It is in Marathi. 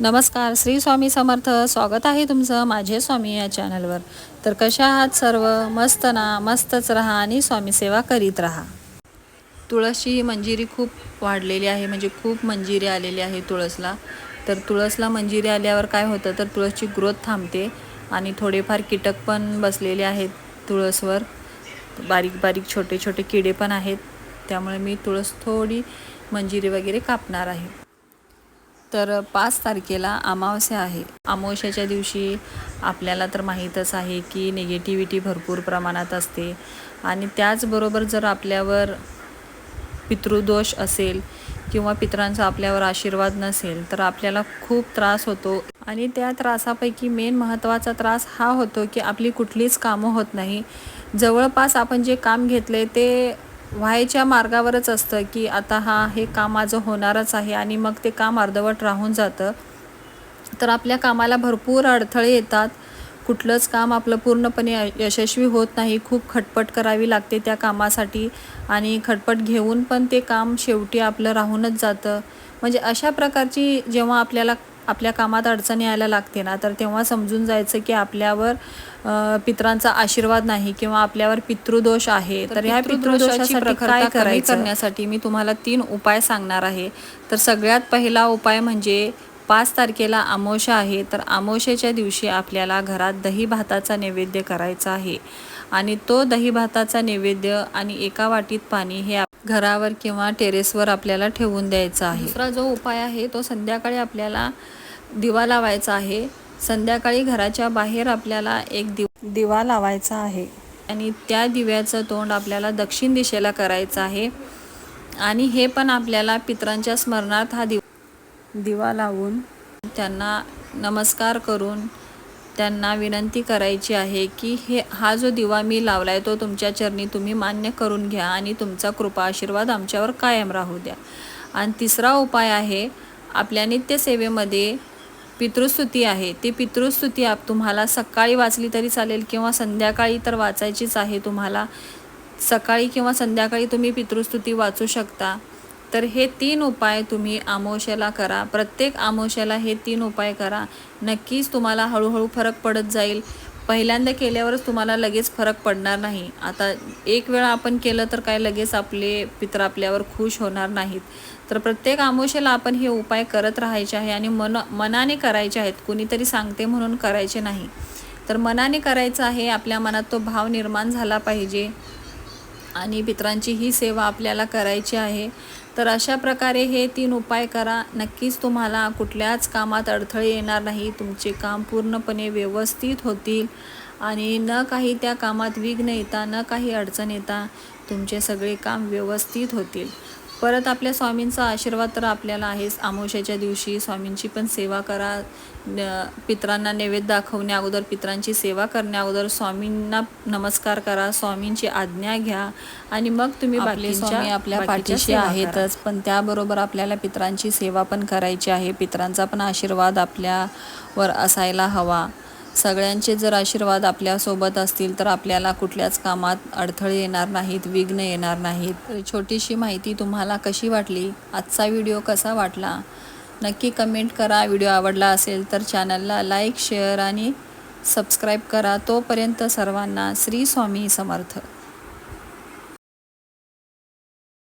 नमस्कार श्री स्वामी समर्थ. स्वागत आहे तुमचं माझे स्वामी या चॅनलवर. तर कशा आहात सर्व? मस्त ना? मस्तच राहा आणि स्वामी सेवा करीत राहा. तुळसची ही मंजिरी खूप वाढलेली आहे म्हणजे खूप मंजिरी आलेली आहे तुळसला. तर तुळसला मंजिरी आल्यावर काय होतं? तर तुळसची ग्रोथ थांबते आणि थोडेफार कीटक पण बसलेले आहेत तुळसवर. बारीक बारीक छोटे छोटे किडे पण आहेत. त्यामुळे मी तुळस थोडी मंजिरी वगैरे कापणार आहे. तर पाच तारखेला अमावस्या आहे. अमावस्याच्या दिवशी आपल्याला तर माहीतच आहे की निगेटिव्हिटी भरपूर प्रमाणात असते. आणि त्याचबरोबर जर आपल्यावर पितृदोष असेल किंवा पितरांचा आपल्यावर आशीर्वाद नसेल तर आपल्याला खूप त्रास होतो. आणि त्या त्रासापैकी मेन महत्त्वाचा त्रास हा होतो की आपली कुठलीच कामं होत नाही. जवळपास आपण जे काम घेतले ते व्हायच्या मार्गावरच असतं की आता हा हे काम माझं होणारच आहे आणि मग ते काम अर्धवट राहून जातं. तर आपल्या कामाला भरपूर अडथळे येतात. कुठलंच काम आपलं पूर्णपणे यशस्वी होत नाही. खूप खटपट करावी लागते त्या कामासाठी आणि खटपट घेऊन पण ते काम शेवटी आपलं राहूनच जातं. म्हणजे अशा प्रकारची जेव्हा आपल्याला आपल्या कामात अडचण यायला लागते ना तर तेव्हा समजून जायचं की आपल्यावर पित्रांचा आशीर्वाद नाही किंवा आपल्यावर पितृदोष आहे. तर ह्या पितृदोषासाठी काय करायचं? करण्यासाठी मी तुम्हाला तीन उपाय सांगणार आहे. तर सगळ्यात पहिला उपाय म्हणजे पाच तारखेला आमोशा आहे तर आमोशेच्या दिवशी आपल्याला घरात दही भाताचा नैवेद्य करायचा आहे. आणि तो दही भाताचा नैवेद्य आणि एका वाटीत पाणी हे घरावर किंवा टेरेसवर आपल्याला ठेवून द्यायचा आहे. दुसरा जो उपाय आहे तो संध्याकाळी आपल्याला दिवा लावायचा आहे. संध्याकाळी घराच्या बाहेर आपल्याला एक दिव दिवा लावायचा आहे. आणि त्या दिव्याचं तोंड आपल्याला दक्षिण दिशेला करायचं आहे. आणि हे पण आपल्याला पित्रांच्या स्मरणार्थ हा दिवा दिवा लावून त्यांना नमस्कार करून त्यांना विनंती करायची आहे की हे हा जो दिवा मी लावला आहे तो तुमच्या चरणी तुम्ही मान्य करून घ्या आणि तुमचा कृपा आशीर्वाद आमच्यावर कायम राहू द्या. आणि तिसरा उपाय आहे आपल्या नित्यसेवेमध्ये पितृस्तुती आहे. ती पितृस्तुती आप तुम्हाला सकाळी वाचली तरी चालेल किंवा संध्याकाळी तर वाचायचीच आहे तुम्हाला. सकाळी किंवा संध्याकाळी तुम्ही पितृस्तुती वाचू शकता. तर हे तीन उपाय तुम्ही आमोशाला करा. प्रत्येक आमोशेला हे तीन उपाय करा. नक्कीच तुम्हाला हळूहळू फरक पडत जाईल. पहिल्यांदा केल्यावरच तुम्हाला लगेच फरक पडणार नाही. आता एक वेळा आपण केलं तर काय लगेच आपले पित्र आपल्यावर खुश होणार नाहीत. तर प्रत्येक आमोशेला आपण हे उपाय करत राहायचे आहे आणि मन मनाने करायचे आहेत. कुणीतरी सांगते म्हणून करायचे नाही. तर मनाने करायचं आहे आपल्या मनात तो भाव निर्माण झाला पाहिजे. आणि पित्रांची ही सेवा आपल्याला करायची आहे. तर अशा प्रकारे हे तीन उपाय करा. नक्कीच तुम्हाला कुठल्याच कामात अडथळे येणार नाही. तुमचे काम पूर्णपणे व्यवस्थित होतील. आणि न काही त्या कामात विघ्न येता न काही अडचण येता तुमचे सगळे काम व्यवस्थित होतील. परत आपल्या स्वामींचा आशीर्वाद तर आपल्याला आहेच. आमोशाच्या दिवशी स्वामींची पण सेवा करा. पित्रांना नैवेद्य दाखवण्या अगोदर पित्रांची सेवा करण्या अगोदर स्वामींना नमस्कार करा स्वामींची आज्ञा घ्या आणि मग तुम्ही बाकी स्वामी आपल्या पाठीशी आहेतच पण त्याबरोबर आपल्याला पित्रांची सेवा पण करायची आहे. पित्रांचा पण आशीर्वाद आपल्यावर असायला हवा. सगळ्यांचे जर आशीर्वाद आपल्यासोबत असतील तर आपल्याला कुठल्याच कामात अडथळे येणार नाहीत विघ्न येणार नाहीत. छोटीशी माहिती तुम्हाला कशी वाटली? आजचा व्हिडिओ कसा वाटला? नक्की कमेंट करा. व्हिडिओ आवडला असेल तर चॅनलला लाईक शेअर आणि सबस्क्राईब करा. तोपर्यंत सर्वांना श्री स्वामी समर्थ.